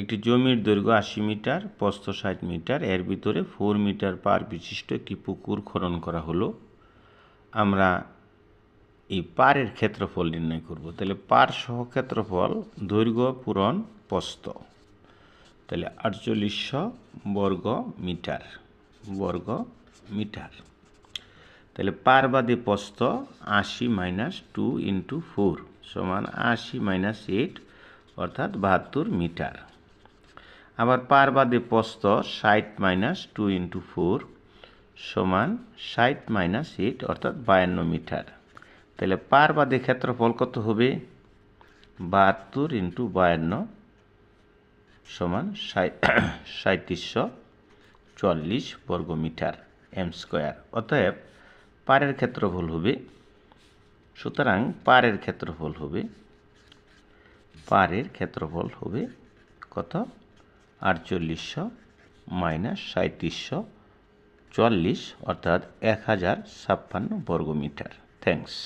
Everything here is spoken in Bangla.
একটি জমির দৈর্ঘ্য আশি মিটার, প্রস্থ ষাট মিটার। এর ভিতরে ফোর মিটার পার বিশিষ্ট একটি পুকুর খনন করা হলো। আমরা এই পারের ক্ষেত্রফল নির্ণয় করব। তাহলে পার সহ ক্ষেত্রফল, দৈর্ঘ্য, পূরণ, প্রস্থ। তাহলে আটচল্লিশশো বর্গ মিটার বর্গ মিটার। তাহলে পার বাদে প্রস্থ আশি মাইনাস টু ইন্টু ফোর সমান আশি মাইনাস এইট অর্থাৎ বাহাত্তর মিটার। আবার পার বাদে প্রস্থ ষাট মাইনাস টু ইন্টু ফোর সমান ষাট মাইনাস এইট অর্থাৎ বায়ান্ন মিটার। তাহলে পার বাদে ক্ষেত্রফল কত হবে? বাহাত্তর ইন্টু বায়ান্ন সমান সাঁত্রিশশো বর্গ মিটার এম স্কোয়ার অতএব পারের ক্ষেত্রফল হবে, সুতরাং পারের ক্ষেত্রফল হবে, পারের ক্ষেত্রফল হবে কত? আটচল্লিশশো মাইনাস সাঁত্রিশশো চল্লিশ অর্থাৎ এক হাজার ছাপ্পান্ন বর্গমিটার। থ্যাংকস